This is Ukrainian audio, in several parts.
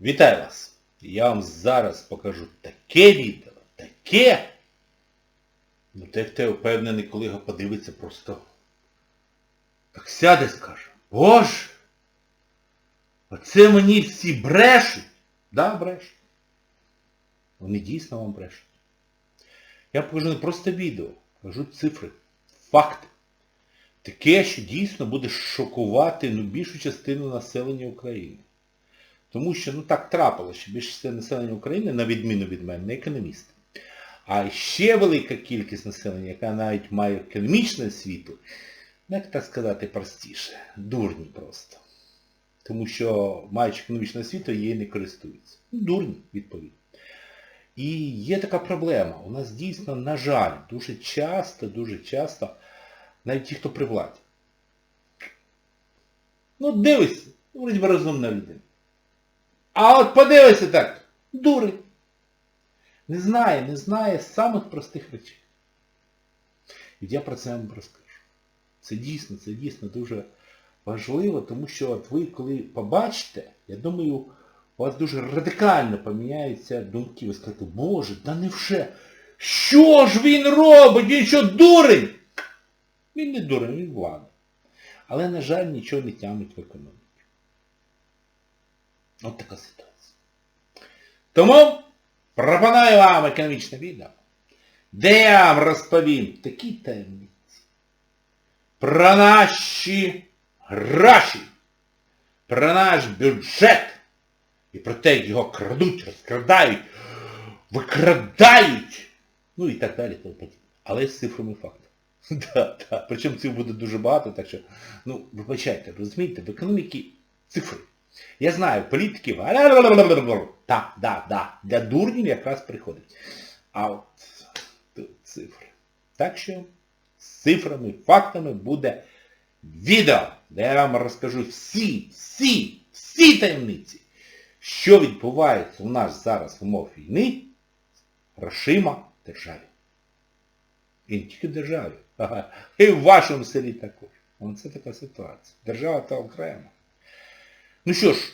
Вітаю вас! Я вам зараз покажу таке відео, таке. Ну те, впевнений, коли його подивиться, просто так сяде скаже, Боже! Оце мені всі брешуть. Да, брешуть. Вони дійсно вам брешуть. Я покажу не просто відео, покажу цифри, факти. Таке, що дійсно буде шокувати ну, більшу частину населення України. Тому що ну так трапилося, що більшість населення України, на відміну від мене, не економісти. А ще велика кількість населення, яка навіть має економічну освіту, ну, як так сказати простіше, дурні просто. Тому що, маючи економічну освіту, її не користуються. Ну, Дурні, відповідно. І є така проблема. У нас дійсно, на жаль, дуже часто, дуже часто, навіть ті, хто при владі. Ну, дивись, вроді би розумна людина. А от подивися так, дури. Не знає, не знає самих простих речей. І я про це вам розкажу. Це дійсно, це дійсно дуже важливо, тому що от ви коли побачите, я думаю, у вас дуже радикально поміняються думки. Ви скажете, Боже, да невже? Що ж він робить? Він що, дурень? Він не дурень, він влада. Але, на жаль, нічого не тягнуть в економіку. От така ситуація. Тому пропоную вам економічне відео, де я вам розповім такі таємниці про наші гроші, про наш бюджет і про те, як його крадуть, розкрадають, викрадають, ну і так далі. Але з цифрами фактами. Да, да. Причому цифр буде дуже багато, так що, ну, вибачайте, розумієте, в економіці цифри. Я знаю, політиків, так, да, да, для дурнів якраз приходить. А от цифри. Так що з цифрами, фактами буде відео, де я вам розкажу всі, всі, всі таємниці, що відбувається у нас зараз в умов війни грошима державі. І не тільки державі, ага, і в вашому селі також. Оце така ситуація. Держава та окремо. Ну що ж,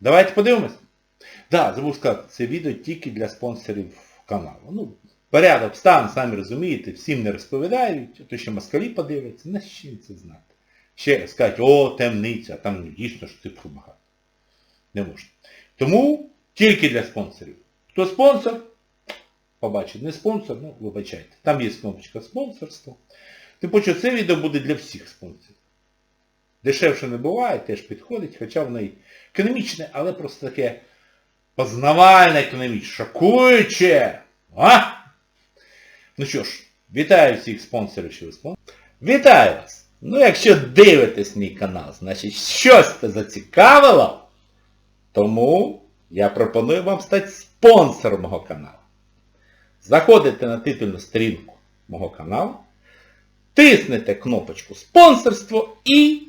давайте подивимось. Так, да, забув сказати, це відео тільки для спонсорів каналу. Ну, порядок стан, самі розумієте, всім не розповідають, а то ще москалі подивляться, на що це знати. Ще скажуть, о, темниця, там дійсно ж цифру багато. Не можна. Тому тільки для спонсорів. Хто спонсор? Побачить. Не спонсор, ну, вибачайте. Там є кнопочка спонсорство. Тим паче це відео буде для всіх спонсорів. Дешевше не буває, теж підходить, хоча воно і економічне, але просто таке познавальне економічне, шокуюче. А? Ну що ж, вітаю всіх спонсорів, що ви спонсори. Вітаю вас! Ну якщо дивитесь мій канал, значить щось це зацікавило, тому я пропоную вам стати спонсором мого каналу. Заходите на титульну сторінку мого каналу, тиснете кнопочку спонсорство і